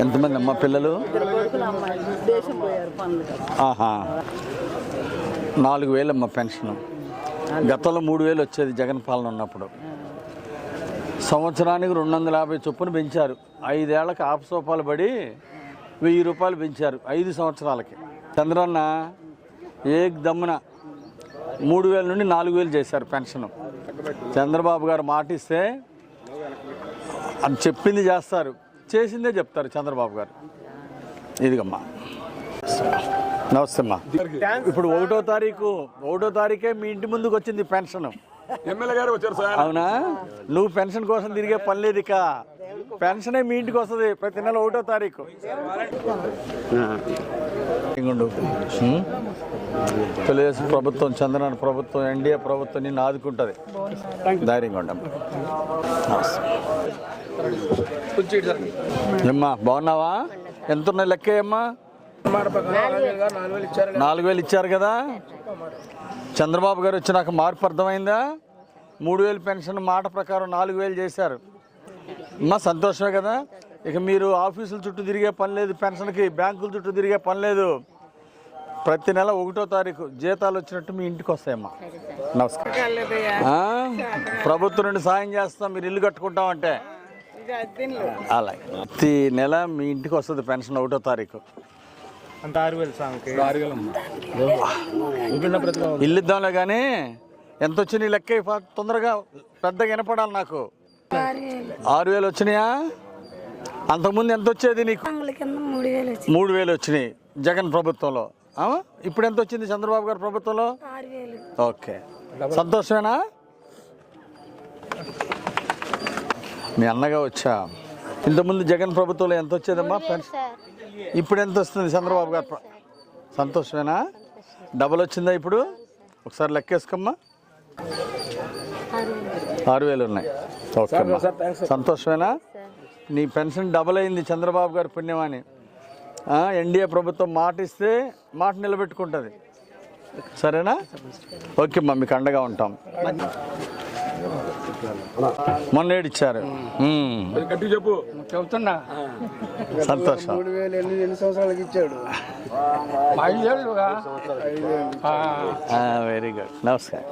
ఎంతమంది అమ్మ పిల్లలు? ఆహా. నాలుగు వేలమ్మ పెన్షన్. గతంలో మూడు వేలు వచ్చేది జగన్ పాలన ఉన్నప్పుడు. సంవత్సరానికి రెండు వందల యాభై చొప్పున పెంచారు. ఐదేళ్ళకు ఆపసోపాలు పడి వెయ్యి రూపాయలు పెంచారు ఐదు సంవత్సరాలకి. చంద్రన్న ఏక్ దమ్మున మూడు వేల నుండి నాలుగు వేలు చేశారు పెన్షన్. చంద్రబాబు గారు మాటిస్తే అది చెప్పింది చేస్తారు. చేసిందే చెప్తారు చంద్రబాబు గారు. ఇదిగమ్మా. నమస్తే అమ్మా. ఇప్పుడు ఒకటో తారీఖు ఒకటో తారీఖే మీ ఇంటి ముందుకు వచ్చింది పెన్షన్. ఎమ్మెల్యే గారు వచ్చారు సార్. అవునా? నువ్వు పెన్షన్ కోసం తిరిగే పని లేదు ఇక. పెన్షనే మీ ఇంటికి వస్తుంది ప్రతి నెల ఒకటో తారీఖు. ఇంగుండు. ఉం? తెలుగుదేశం ప్రభుత్వం చంద్రబాబు ప్రభుత్వం ఎన్డీఏ ప్రభుత్వం నిన్ను ఆదుకుంటుంది. ధైర్యంగా ఉండమ్మా ఏమ్మా బాగున్నావా? ఎంత ఉన్నాయి లెక్క అమ్మా? నాలుగు వేలు ఇచ్చారు కదా. చంద్రబాబు గారు వచ్చినాక మార్పు అర్థమైందా? మూడు వేలు పెన్షన్ మాట ప్రకారం నాలుగు వేలు చేశారు. అమ్మా సంతోషమే కదా. ఇక మీరు ఆఫీసుల చుట్టూ తిరిగే పని లేదు పెన్షన్కి బ్యాంకుల చుట్టూ తిరిగే పని లేదు. ప్రతి నెల ఒకటో తారీఖు జీతాలు వచ్చినట్టు మీ ఇంటికి వస్తాయమ్మా. నమస్కారం. ఆ? ప్రభుత్వం నుండి సాయం చేస్తాం మీరు ఇల్లు కట్టుకుంటామంటే. అలాగే. ప్రతి నెల మీ ఇంటికి వస్తుంది పెన్షన్ ఒకటో తారీఖు. ఇల్లు ఇద్దాంలే కానీ ఎంత వచ్చింది ఈ లెక్క తొందరగా పెద్దగా వినపడాలి నాకు. ఆరు వేలు వచ్చినాయా? అంతకుముందు ఎంత వచ్చేది నీకు? మూడు వేలు వచ్చినాయి జగన్ ప్రభుత్వంలో? ఇప్పుడు ఎంత వచ్చింది చంద్రబాబు గారి ప్రభుత్వంలో? ఓకే. సంతోషమేనా? మీ అన్నగా వచ్చా? ఇంతకుముందు జగన్ ప్రభుత్వంలో ఎంత వచ్చేదమ్మా? పెన్షన్ ఇప్పుడు ఎంత వస్తుంది చంద్రబాబు గారు సంతోషమేనా? డబల్ వచ్చిందా ఇప్పుడు? ఒకసారి లెక్కేసుకోమ్మా. ఆరు వేలు ఉన్నాయి. ఓకే. సంతోషమేనా? నీ పెన్షన్ డబల్ అయింది చంద్రబాబు గారి పుణ్యమాని. ఎన్డీఏ ప్రభుత్వం మాట ఇస్తే మాట నిలబెట్టుకుంటుంది. సరేనా? ఓకే అమ్మా మీకు అండగా ఉంటాం. మొన్న ఏడిచ్చారు. చెప్పు. చెబుతున్నా. సంతోషం. మూడు వేలు ఎన్ని ఎన్ని సంవత్సరాలకి ఇచ్చాడు వెరీ గుడ్. నమస్కారం.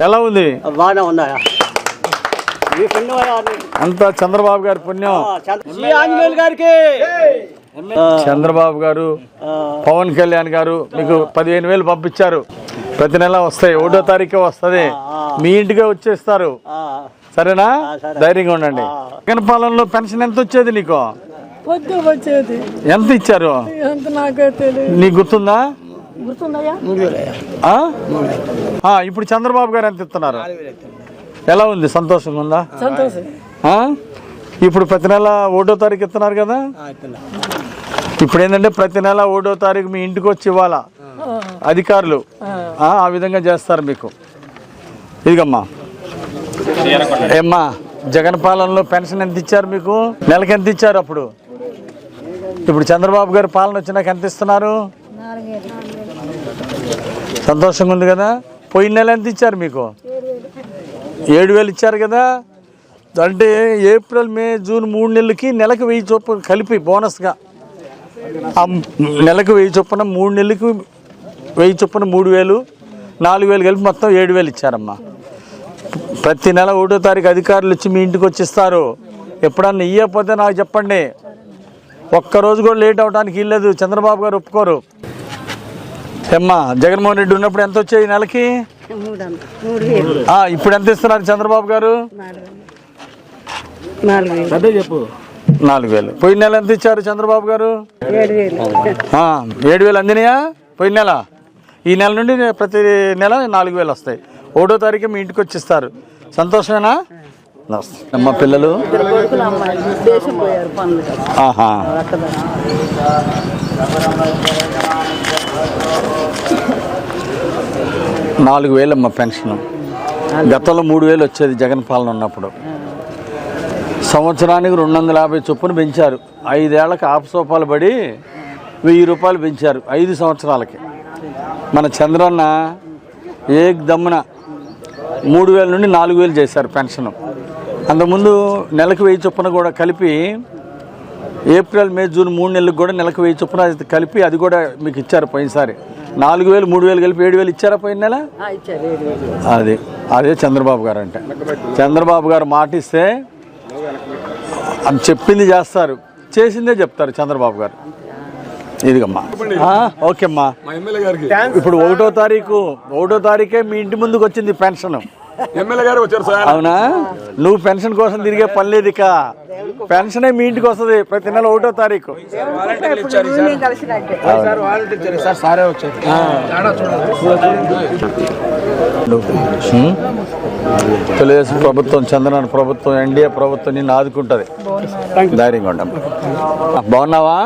ఎలా ఉంది? బాగానే ఉన్నాయా? మీ అంతా చంద్రబాబు గారి పుణ్యం. ఆంజనేయులు గారికి. చంద్రబాబు గారు పవన్ కళ్యాణ్ గారు మీకు పదిహేను వేలు పంపించారు. ప్రతి నెల వస్తాయి. ఒకటో తారీఖు వస్తుంది. మీ ఇంటికే వచ్చేస్తారు. ఆ, సరేనా? ధైర్యంగా ఉండండి. జగన్ పాలనలో పెన్షన్ ఎంత వచ్చేది నీకు? ఎంత ఇచ్చారు? నాకే గుర్తుందా? ఇప్పుడు చంద్రబాబు గారు ఎంత ఇస్తున్నారు. ఎలా ఉంది? సంతోషంగా ఉందా? సంతోషం. ఆ? ఇప్పుడు ప్రతి నెల ఒకటో తారీఖు ఇస్తున్నారు కదా? ఇప్పుడు ఏంటంటే ప్రతి నెల ఒకటో తారీఖు మీ ఇంటికి వచ్చి ఇవ్వాలా? అధికారులు? ఆ, ఆ విధంగా చేస్తారు మీకు. ఇదిగమ్మా. ఏమ్మా జగన్ పాలనలో పెన్షన్ ఎంత ఇచ్చారు మీకు? నెలకి ఎంత ఇచ్చారు అప్పుడు? ఇప్పుడు చంద్రబాబు గారి పాలన వచ్చినాక ఎంత ఇస్తున్నారు? సంతోషంగా ఉంది కదా? పోయిన నెల ఎంత ఇచ్చారు మీకు? ఏడు వేలు ఇచ్చారు కదా. అంటే ఏప్రిల్ మే జూన్ మూడు నెలలకి నెలకు వెయ్యి చొప్పున కలిపి బోనస్గా. ఆ నెలకు వెయ్యి చొప్పున మూడు నెలలకి వెయ్యి చొప్పున మూడు వేలు నాలుగు వేలు కలిపి మొత్తం ఏడు వేలు ఇచ్చారమ్మా. ప్రతి నెల ఒకటో తారీఖు అధికారులు వచ్చి మీ ఇంటికి వచ్చిస్తారు. ఎప్పుడన్నా ఇయ్యకపోతే నాకు చెప్పండి. ఒక్కరోజు కూడా లేట్ అవడానికి ఇల్లేదు చంద్రబాబు గారు ఒప్పుకోరు. ఏమ్మా జగన్మోహన్ రెడ్డి ఉన్నప్పుడు ఎంత వచ్చాయి నెలకి? ఇప్పుడు ఎంత ఇస్తున్నారు చంద్రబాబు గారు? నాలుగు వేలు. నాలుగు వేలు. పోయిన నెల ఎంత ఇచ్చారు చంద్రబాబు గారు? ఏడు వేలు. అందినాయా? పోయిన నెల? ఈ నెల నుండి ప్రతి నెల నాలుగు వేలు వస్తాయి. ఒకటో తారీఖు మీ ఇంటికి వచ్చి ఇస్తారు సంతోషమేనా అమ్మ పిల్లలు? ఆహా. నాలుగు వేలమ్మ పెన్షన్. గతంలో మూడు వేలు వచ్చేది జగన్ పాలన ఉన్నప్పుడు. సంవత్సరానికి రెండు వందల యాభై చొప్పున పెంచారు. ఐదేళ్ళకు ఆపసోపాలు పడి వెయ్యి రూపాయలు పెంచారు ఐదు సంవత్సరాలకి. మన చంద్రన్న ఏక్ దమ్మున మూడు వేల నుండి నాలుగు వేలు చేశారు పెన్షన్. అంతకుముందు నెలకు వెయ్యి చొప్పున కూడా కలిపి ఏప్రిల్ మే జూన్ మూడు నెలలకు కూడా నెలకు వెయ్యి చొప్పున అది కలిపి అది కూడా మీకు ఇచ్చారు పోయినసారి. నాలుగు వేలు మూడు వేలు కలిపి ఏడు వేలు ఇచ్చారా పోయిన నెల? అది అదే చంద్రబాబు గారు అంటే చంద్రబాబు గారు మాట ఇస్తే అది చెప్పింది చేస్తారు. చేసిందే చెప్తారు చంద్రబాబు గారు. ఇదిగమ్మా. ఆ, ఓకే అమ్మా మా ఎమ్మెల్యే గారికి. ఇప్పుడు ఒకటో తారీఖు ఒకటో తారీఖే మీ ఇంటి ముందుకు వచ్చింది పెన్షన్. ఎమ్మెల్యే గారు వచ్చారు సార్. అవునా? నువ్వు పెన్షన్ కోసం తిరిగే పని లేదు ఇక. పెన్షనే మీ ఇంటికి వస్తుంది ప్రతి నెల ఒకటో తారీఖు. సార్ వాళ్ళు ఇచ్చారు సార్ సారే వచ్చారు హ్మ్? తెలుగుదేశం ప్రభుత్వం చంద్రబాబు ప్రభుత్వం ఎన్డీఏ ప్రభుత్వం నిన్ను ఆదుకుంటుంది. ధైర్యంగా ఉండమ్మా ఆ, బాగున్నావా?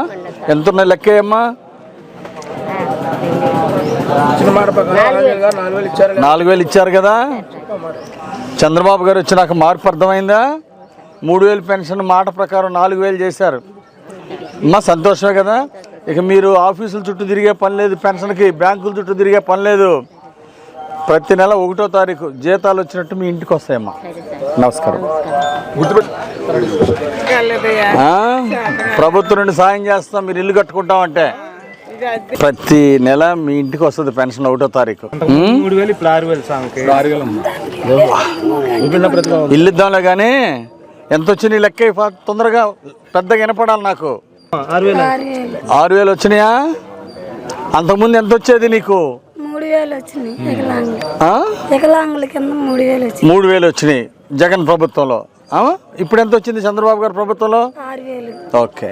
ఎంత ఉన్నాయి లెక్కేయమ్మా చిన్న మాట ప్రకారం ఆంజనేయులు గారు నాలుగు వేలు. ఇచ్చారు కదా. చంద్రబాబు గారు వచ్చినాక మార్పు అర్థమైందా? మూడు వేలు పెన్షన్ మాట ప్రకారం నాలుగు వేలు చేశారు. అమ్మా సంతోషమే కదా? ఇక మీరు ఆఫీసుల చుట్టూ తిరిగే పని లేదు పెన్షన్కి బ్యాంకుల చుట్టూ తిరిగే పని లేదు. ప్రతి నెల ఒకటో తారీఖు జీతాలు వచ్చినట్టు మీ ఇంటికి వస్తాయమ్మా. నమస్కారం? ప్రభుత్వం నుండి సాయం చేస్తాం మీరు ఇల్లు కట్టుకుంటామంటే. ప్రతి నెల మీ ఇంటికి వస్తుంది పెన్షన్ ఒకటో తారీఖు. ఇల్లు ఇద్దాంలే కానీ ఎంత వచ్చినాయి లెక్క తొందరగా పెద్దగా వినపడాలి నాకు. ఆరు వేలు. ఆరు వేలు. వచ్చినాయా? అంతకుముందు ఎంత వచ్చేది నీకు? మూడు వేలు వచ్చినాయి జగన్ ప్రభుత్వంలో. ఆ? ఇప్పుడు ఎంత వచ్చింది చంద్రబాబు గారి ప్రభుత్వంలో? ఓకే.